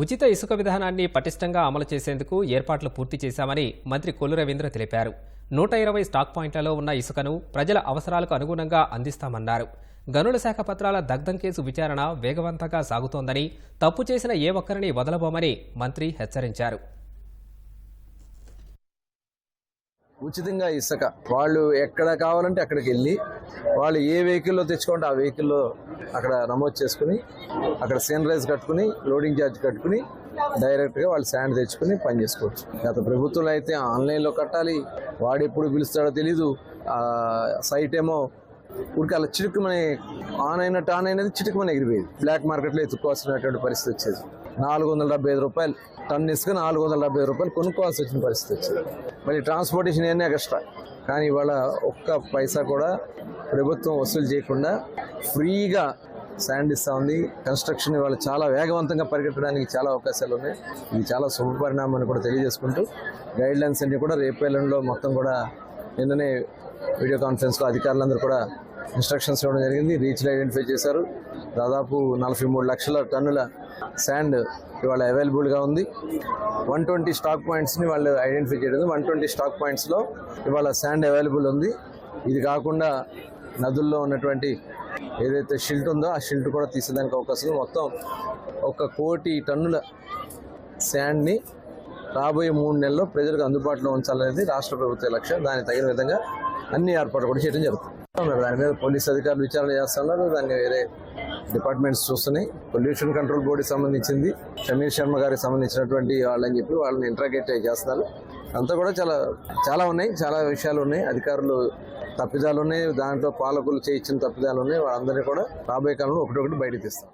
ఉచిత ఇసుక విధానాన్ని పటిష్టంగా అమలు చేసేందుకు ఏర్పాట్లు పూర్తి చేశామని మంత్రి కొల్లు రవీంద్ర తెలిపారు. నూట ఇరవై స్టాక్ పాయింట్లలో ఉన్న ఇసుకను ప్రజల అవసరాలకు అనుగుణంగా అందిస్తామన్నారు. గనుల శాఖ పత్రాల దగ్ధం కేసు విచారణ వేగవంతంగా సాగుతోందని తప్పు చేసిన ఏ ఒక్కరిని వదలబోమని మంత్రి హెచ్చరించారు. ఉచితంగా ఇసుక వాళ్ళు ఎక్కడ కావాలంటే అక్కడికి వెళ్ళి వాళ్ళు ఏ వెహికల్లో తెచ్చుకుంటే ఆ వెహికల్లో అక్కడ నమోదు చేసుకుని అక్కడ సీనరైజ్ కట్టుకుని లోడింగ్ ఛార్జ్ కట్టుకుని డైరెక్ట్గా వాళ్ళు శాండ్ తెచ్చుకుని పని చేసుకోవచ్చు. గత ప్రభుత్వంలో అయితే ఆన్లైన్లో కట్టాలి. వాడు ఎప్పుడు పిలుస్తాడో తెలీదు. సైట్ ఏమో ఊరికి అలా చిటుకుమని ఆన్ అయినట్టు ఆన్ అయినది చిటుకుమని ఎగిరిపోయేది. బ్లాక్ మార్కెట్లో ఎత్తుకోవాల్సినటువంటి పరిస్థితి వచ్చేది. నాలుగు వందల డెబ్బై ఐదు రూపాయలు టన్ ఇసుక నాలుగు వందల డెబ్బై రూపాయలు కొనుక్కోవాల్సి వచ్చిన పరిస్థితి వచ్చింది. మళ్ళీ ట్రాన్స్పోర్టేషన్ అన్నీ ఎక్స్ట్రా కానీ ఇవాళ ఒక్క పైసా కూడా ప్రభుత్వం వసూలు చేయకుండా ఫ్రీగా శాండ్ ఇస్తూ ఉంది. కన్స్ట్రక్షన్ ఇవాళ చాలా వేగవంతంగా పరిగెత్తడానికి చాలా అవకాశాలు ఉన్నాయి. ఇది చాలా శుభ పరిణామాన్ని అని కూడా తెలియజేసుకుంటూ గైడ్ లైన్స్ అన్ని కూడా రేపు మొత్తం కూడా నిన్ననే వీడియో కాన్ఫరెన్స్లో అధికారులందరూ కూడా ఇన్స్ట్రక్షన్స్ ఇవ్వడం జరిగింది. రీచ్లు ఐడెంటిఫై చేశారు. దాదాపు నలభై మూడు లక్షల టన్నుల శాండ్ ఇవాళ అవైలబుల్గా ఉంది. వన్ ట్వంటీ స్టాక్ పాయింట్స్ని వాళ్ళు ఐడెంటిఫై చేయడం వన్ ట్వంటీ స్టాక్ పాయింట్స్లో ఇవాళ శాండ్ అవైలబుల్ ఉంది. ఇది కాకుండా నదుల్లో ఉన్నటువంటి ఏదైతే షిల్ట్ ఉందో ఆ షిల్ట్ కూడా తీసేదానికి అవకాశం మొత్తం ఒక కోటి టన్నుల శాండ్ని రాబోయే మూడు నెలల్లో ప్రజలకు అందుబాటులో ఉంచాలనేది రాష్ట్ర ప్రభుత్వ లక్ష్యం. దానికి తగిన విధంగా అన్ని ఏర్పాట్లు కూడా చేయడం జరుగుతుంది. దాని మీద పోలీస్ అధికారులు విచారణ చేస్తున్నారు. దాన్ని వేరే డిపార్ట్మెంట్స్ చూస్తున్నాయి. పొల్యూషన్ కంట్రోల్ బోర్డుకి సంబంధించింది. సమీర్ శర్మ గారికి సంబంధించినటువంటి వాళ్ళని చెప్పి వాళ్ళని ఇంట్రాగేట్ చేస్తున్నారు. అంతా కూడా చాలా చాలా ఉన్నాయి. చాలా విషయాలు ఉన్నాయి. అధికారులు తప్పిదాలు ఉన్నాయి. దాంట్లో పాలకులు చేయించిన తప్పిదాలు ఉన్నాయి. వాళ్ళందరినీ కూడా రాబోయే కాలంలో ఒకటొకటి బయటకు తీస్తాం.